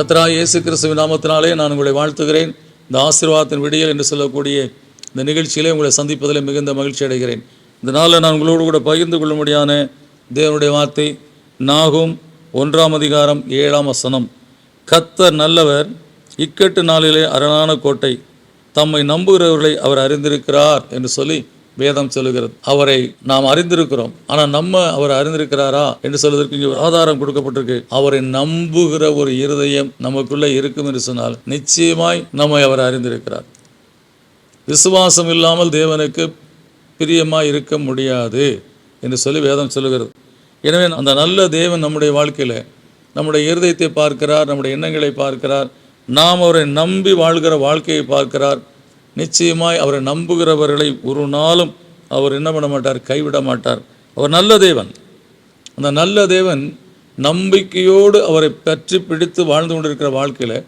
கத்ரா இயேசு கிறிஸ்துவ நாமத்தினாலே நான் உங்களை வாழ்த்துகிறேன். இந்த ஆசீர்வாதத்தின் விடியல் என்று சொல்லக்கூடிய இந்த நிகழ்ச்சியிலே உங்களை சந்திப்பதில் மிகுந்த மகிழ்ச்சி அடைகிறேன். இந்த நாளில் நான் உங்களோடு கூட பகிர்ந்து கொள்ளும்படியான தேவனுடைய வார்த்தை நாகும் ஒன்றாம் அதிகாரம் ஏழாம் வசனம். கத்தர் நல்லவர் இக்கட்டு நாளிலே அரணான கோட்டை தம்மை நம்புகிறவர்களை அவர் அறிந்திருக்கிறார் என்று சொல்லி வேதம் சொல்லுகிறது. அவரை நாம் அறிந்திருக்கிறோம். ஆனால் நம்ம அவர் அறிந்திருக்கிறாரா என்று சொல்வதற்கு இங்கே ஒரு ஆதாரம் கொடுக்கப்பட்டிருக்கு. அவரை நம்புகிற ஒரு இருதயம் நமக்குள்ளே இருக்கும் என்று சொன்னால் நிச்சயமாய் நம்மை அவர் அறிந்திருக்கிறார். விசுவாசம் இல்லாமல் தேவனுக்கு பிரியமாக இருக்க முடியாது என்று சொல்லி வேதம் சொல்லுகிறது. எனவே அந்த நல்ல தேவன் நம்முடைய வாழ்க்கையில் நம்முடைய இருதயத்தை பார்க்கிறார் நம்முடைய எண்ணங்களை பார்க்கிறார் நாம் அவரை நம்பி வாழ்கிற வாழ்க்கையை பார்க்கிறார் நிச்சயமாய் அவரை நம்புகிறவர்களை ஒரு நாளும் அவர் என்ன பண்ண மாட்டார்? கைவிட மாட்டார். அவர் நல்ல தேவன். அந்த நல்ல தேவன் நம்பிக்கையோடு அவரை பற்றி பிடித்து வாழ்ந்து கொண்டிருக்கிற வாழ்க்கையில்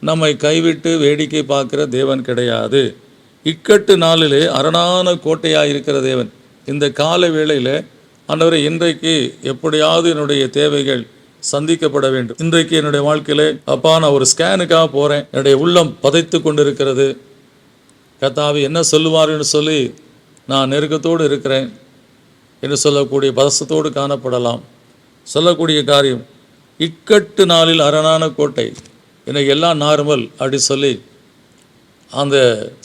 நம்மை கைவிட்டு வேடிக்கை பார்க்கிற தேவன் கிடையாது. இக்கட்டு நாளிலே அரணான கோட்டையாக இருக்கிற தேவன். இந்த கால வேளையில் ஆண்டவரை இன்றைக்கு எப்படியாவது என்னுடைய தேவைகள் சந்திக்கப்பட வேண்டும். இன்றைக்கு என்னுடைய வாழ்க்கையில் அப்பா நான் ஒரு ஸ்கேனுக்காக போகிறேன் என்னுடைய உள்ளம் பதைத்து கொண்டிருக்கிறது. கத்தாவி என்ன சொல்லுவார்னு சொல்லி நான் நெருக்கத்தோடு இருக்கிறேன் என்று சொல்லக்கூடிய பதசத்தோடு காணப்படலாம். சொல்லக்கூடிய காரியம் இக்கட்டு நாளில் அரணான கோட்டை எனக்கு எல்லாம் நார்மல் அப்படி சொல்லி அந்த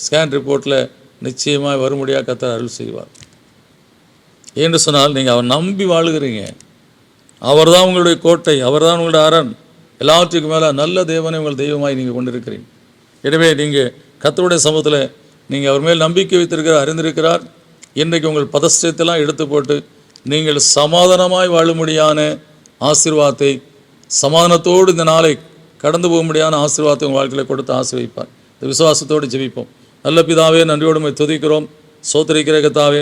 ஸ்கேன் ரிப்போர்ட்டில் நிச்சயமாக வரும்படியாக கத்தர் அருள் செய்வார். என்று சொன்னால் நீங்கள் அவர் நம்பி வாழுகிறீங்க. அவர் தான் உங்களுடைய கோட்டை அவர் தான் உங்களுடைய அரண். எல்லாத்துக்கும் மேலே நல்ல தேவனை உங்கள் தெய்வமாய் நீங்கள் கொண்டிருக்கிறீங்க. எனவே நீங்கள் கத்தருடைய சமூகத்தில் நீங்கள் அவர் மேல் நம்பிக்கை வைத்திருக்கிறார் அறிந்திருக்கிறார். இன்றைக்கு உங்கள் பதஷ்டத்தெல்லாம் எடுத்து போட்டு நீங்கள் சமாதானமாய் வாழும்படியான ஆசீர்வாதத்தை சமாதானத்தோடு இந்த நாளை கடந்து போகும்படியான ஆசீர்வாதத்தை உங்கள் வாழ்க்கையில் கொடுத்து ஆசீர்வைப்பார் இந்த விசுவாசத்தோடு ஜெபிப்போம். நல்ல பிதாவே நன்றியோடு துதிக்கிறோம். சோத்தரிக்கிற கத்தாவே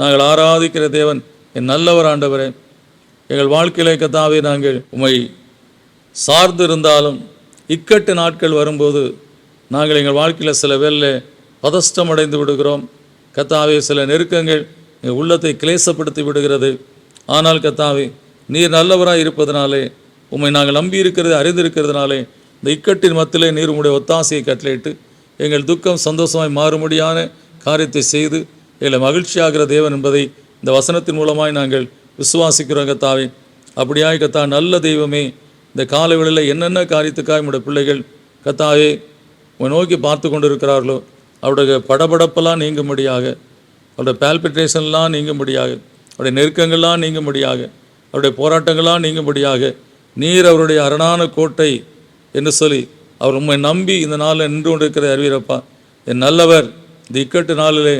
நாங்கள் ஆராதிக்கிற தேவன் என் நல்லவர் ஆண்டவரே. எங்கள் வாழ்க்கையிலே கத்தாவே நாங்கள் உம்மை சார்ந்து இருந்தாலும் இக்கட்டு நாட்கள் வரும்போது நாங்கள் எங்கள் வாழ்க்கையில் சில வேலை பதஷ்டம் அடைந்து விடுகிறோம். கத்தாவே சில நெருக்கங்கள் எங்கள் உள்ளத்தை கிளேசப்படுத்தி விடுகிறது. ஆனால் கத்தாவே நீர் நல்லவராக இருப்பதனாலே உம்மை நாங்கள் நம்பி இருக்கிறது அறிந்திருக்கிறதுனாலே இந்த இக்கட்டின் மத்தியிலே நீர் உம்முடைய ஒத்தாசையை கட்டளையிட்டு எங்கள் துக்கம் சந்தோஷமாய் மாறும்படியான காரியத்தை செய்து எங்களை மகிழ்ச்சியாகிற தேவன் என்பதை இந்த வசனத்தின் மூலமாய் நாங்கள் விசுவாசிக்கிறோம் கத்தாவே. அப்படியாய் கத்தா நல்ல தெய்வமே இந்த காலவெளியில் என்னென்ன காரியத்துக்காக நம்முடைய பிள்ளைகள் கத்தாவே நோக்கி பார்த்து கொண்டு இருக்கிறார்களோ அவருடைய படபடப்பெல்லாம் நீங்கும்படியாக அவருடைய பால்பிட்டேஷன்லாம் நீங்கும்படியாக அவருடைய நெருக்கங்கள்லாம் நீங்கும்படியாக அவருடைய போராட்டங்கள்லாம் நீங்கும்படியாக நீர் அவருடைய அரணான கோட்டை என்று சொல்லி அவர் உண்மை நம்பி இந்த நாளில் நின்று கொண்டிருக்கிற அறிவீரப்பா. என் நல்லவர் இந்த இக்கட்டு நாளிலே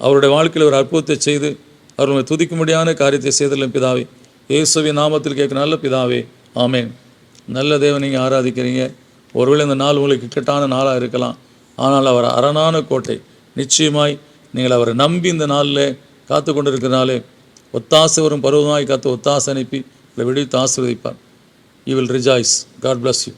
அவருடைய வாழ்க்கையில் ஒரு அற்புதத்தை செய்து அவர் உண்மை துதிக்கும்படியான காரியத்தை செய்தலும் பிதாவே. இயேசுவின் நாமத்தில் கேட்க நல்ல பிதாவே. ஆமேன். நல்ல தேவன் நீங்கள் ஆராதிக்கிறீங்க. ஒருவேளை இந்த நாள் உங்களுக்கு இக்கட்டான நாளாக இருக்கலாம். ஆனால் அவர் அரணான கோட்டை. நிச்சயமாய் நீங்கள் அவரை நம்பி இந்த நாளில் காத்து கொண்டிருக்கிறனாலே ஒத்தாசை வரும் பருவமாய் காத்து ஒத்தாசை அனுப்பி இல்லை விடுவித்து ஆசீர்வதிப்பார். You will rejoice God bless you